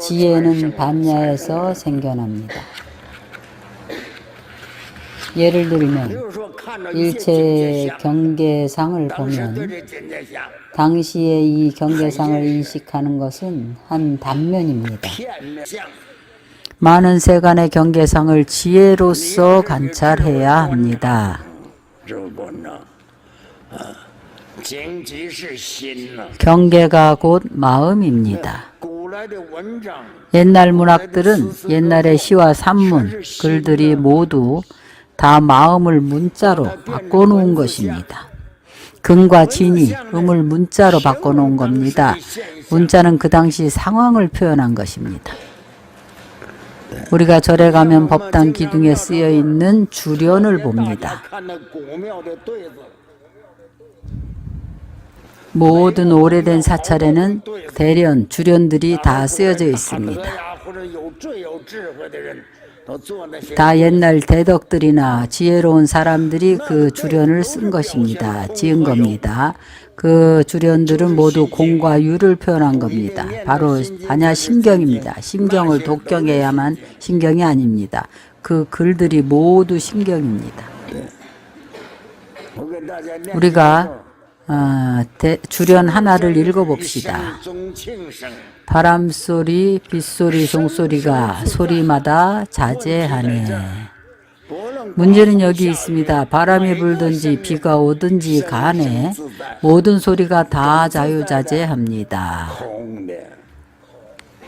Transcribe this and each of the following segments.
지혜는 반야에서 생겨납니다. 예를 들면 일체의 경계상을 보면 당시의 이 경계상을 인식하는 것은 한 단면입니다. 많은 세간의 경계상을 지혜로서 관찰해야 합니다. 경계가 곧 마음입니다. 옛날 문학들은 옛날의 시와 산문, 글들이 모두 다 마음을 문자로 바꿔놓은 것입니다. 근과 진이 음을 문자로 바꿔놓은 겁니다. 문자는 그 당시 상황을 표현한 것입니다. 우리가 절에 가면 법당 기둥에 쓰여 있는 주련을 봅니다. 모든 오래된 사찰에는 대련, 주련들이 다 쓰여져 있습니다. 다 옛날 대덕들이나 지혜로운 사람들이 그 주련을 쓴 것입니다. 지은 겁니다. 그 주련들은 모두 공과 유를 표현한 겁니다. 바로 반야 심경입니다. 심경을 독경해야만 심경이 아닙니다. 그 글들이 모두 심경입니다. 우리가 아, 대, 주련 하나를 읽어봅시다. 바람소리, 빗소리, 종소리가 소리마다 자제하네. 문제는 여기 있습니다. 바람이 불든지 비가 오든지 간에 모든 소리가 다 자유자재합니다.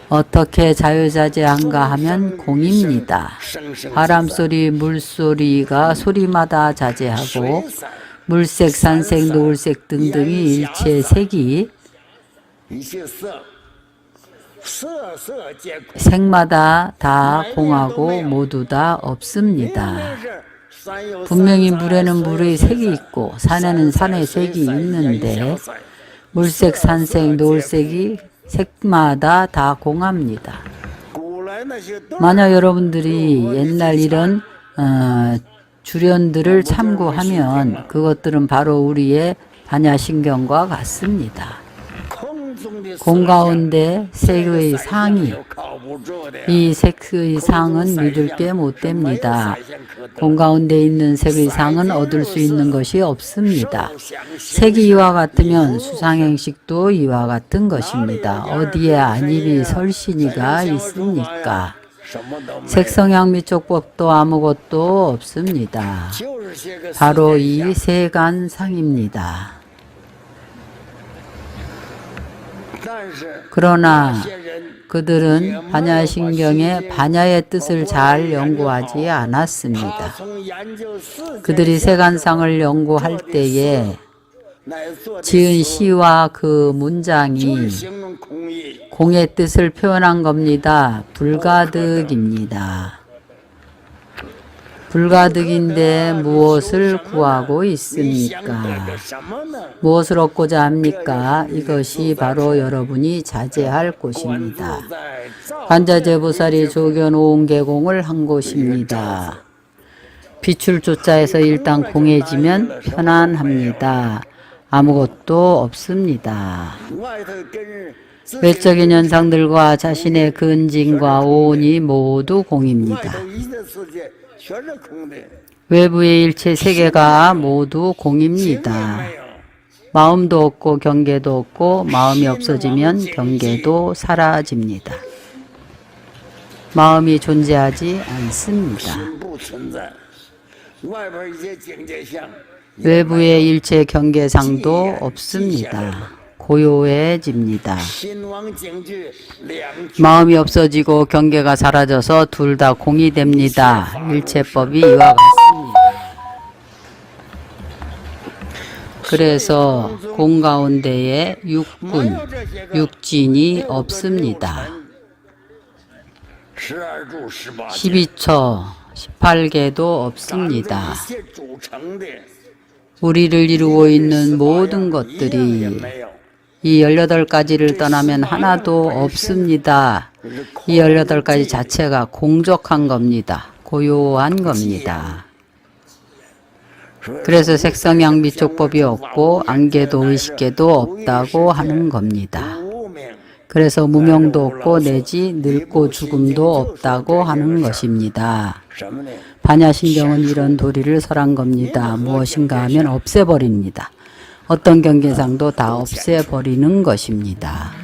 어떻게 자유자재한가 하면 공입니다. 바람소리, 물소리가 소리마다 자제하고 물색, 산색, 노을색 등등이 일체 색이 색마다 다 공하고 모두 다 없습니다. 분명히 물에는 물의 색이 있고 산에는 산의 색이 있는데 물색, 산색, 노을색이 색마다 다 공합니다. 만약 여러분들이 옛날 이런 어, 주련들을 참고하면 그것들은 바로 우리의 반야신경과 같습니다. 공 가운데 색의 상이 이 색의 상은 믿을 게 못 됩니다. 공 가운데 있는 색의 상은 얻을 수 있는 것이 없습니다. 색이 이와 같으면 수상행식도 이와 같은 것입니다. 어디에 안입이 설신이가 있습니까? 색성형 미촉법도 아무것도 없습니다. 바로 이 세간상입니다. 그러나 그들은 반야신경의 반야의 뜻을 잘 연구하지 않았습니다. 그들이 세간상을 연구할 때에 지은 시와 그 문장이 공의 뜻을 표현한 겁니다. 불가득입니다. 불가득인데 무엇을 구하고 있습니까? 무엇을 얻고자 합니까? 이것이 바로 여러분이 자제할 곳입니다. 관자재보살이 조견오은 개공을 한 곳입니다. 비출 조자에서 일단 공해지면 편안합니다. 아무것도 없습니다. 외적인 현상들과 자신의 근진과 온이 모두 공입니다. 외부의 일체 세계가 모두 공입니다. 마음도 없고 경계도 없고 마음이 없어지면 경계도 사라집니다. 마음이 존재하지 않습니다. 외부의 일체 경계상도 없습니다. 고요해집니다. 마음이 없어지고 경계가 사라져서 둘 다 공이 됩니다. 일체법이 이와 같습니다. 그래서 공 가운데에 육군, 육진이 없습니다. 12처, 18개도 없습니다. 우리를 이루고 있는 모든 것들이 이 18가지를 떠나면 하나도 없습니다. 이 18가지 자체가 공적한 겁니다. 고요한 겁니다. 그래서 색성향비촉법이 없고 안개도 의식계도 없다고 하는 겁니다. 그래서 무명도 없고 내지 늙고 죽음도 없다고 하는 것입니다. 반야신경은 이런 도리를 설한 겁니다. 무엇인가 하면 없애버립니다. 어떤 경계상도 다 없애버리는 것입니다.